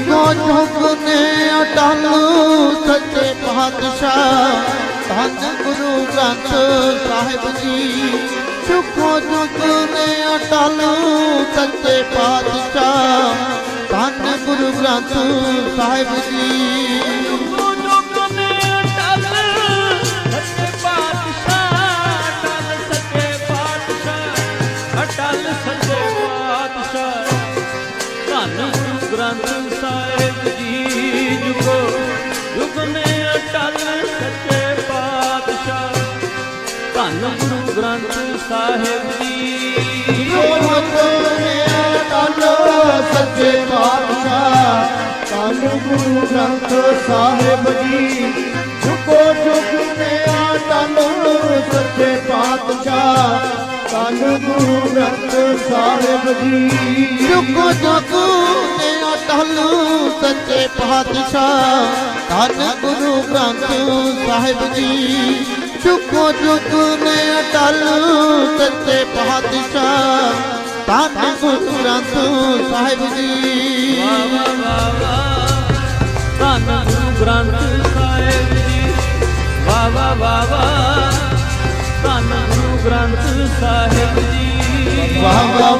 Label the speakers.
Speaker 1: ਜੁਗੋ ਜੁਗ ਨੇ ਅਟਲ ਸੱਚੇ ਪਾਤਸ਼ਾਹ, ਧੰਨ ਗੁਰੂ ਗ੍ਰੰਥ ਸਾਹਿਬ ਜੀ। ਜੁਗੋ ਜੁਗ ਨੇ ਅਟਲ ਸੱਚੇ ਪਾਤਸ਼ਾਹ, ਧੰਨ ਗੁਰੂ ਗ੍ਰੰਥ ਸਾਹਿਬ ਜੀ।
Speaker 2: ਅਟਲ ਸੱਚੇ ਪਾਤਸ਼ਾਹ, ਧੰਨ ਗ੍ਰੰਥ ਸਾਹਿਬ ਜੀ ਜੁਗੋ ਜੁਗ ਨੇ ਅਟਲ ਸੱਚੇ ਪਾਤਸ਼ਾਹ। ਧੰਨ ਗੁਰੂ ਗ੍ਰੰਥ ਸਾਹਿਬ ਜੀ।
Speaker 1: ਸੱਚੇ ਪਾਤਸ਼ਾਹ। ਧੰਨ ਗੁਰੂ ਗ੍ਰੰਥ ਸਾਹਿਬ ਜੀ। ਜੁਗੋ ਜੁਗ ਨੇ ਅਟਲ ਸੱਚੇ ਪਾਤਸ਼ਾਹ। ਧੰਨ ਗੁਰੂ ਗ੍ਰੰਥ ਸਾਹਿਬ ਜੀ। ਜੁਗੋ ਜੁਗ ਅਟਲ ਸੱਚੇ ਪਾਤਸ਼ਾਹ ਧੰਨ ਗੁਰੂ ਗ੍ਰੰਥ ਸਾਹਿਬ ਜੀ। ਜੁਗੋ ਜੁਗ ਨੇ ਅਟਲ ਸੱਚੇ ਪਾਤਸ਼ਾਹ ਧੰਨ ਗੁਰੂ ਗ੍ਰੰਥ ਸਾਹਿਬ ਜੀ।
Speaker 2: ਵਾ ਵਾ ਵਾ ਵਾ ਧੰਨ ਗੁਰੂ ਗ੍ਰੰਥ ਸਾਹਿਬ ਜੀ। ਵਾ ਵਾ ਵਾ ਵਾ ਧੰਨ ਗੁਰੂ ਗ੍ਰੰਥ ਸਾਹਿਬ ਜੀ।
Speaker 1: ਵਾਹ ਵਾਹ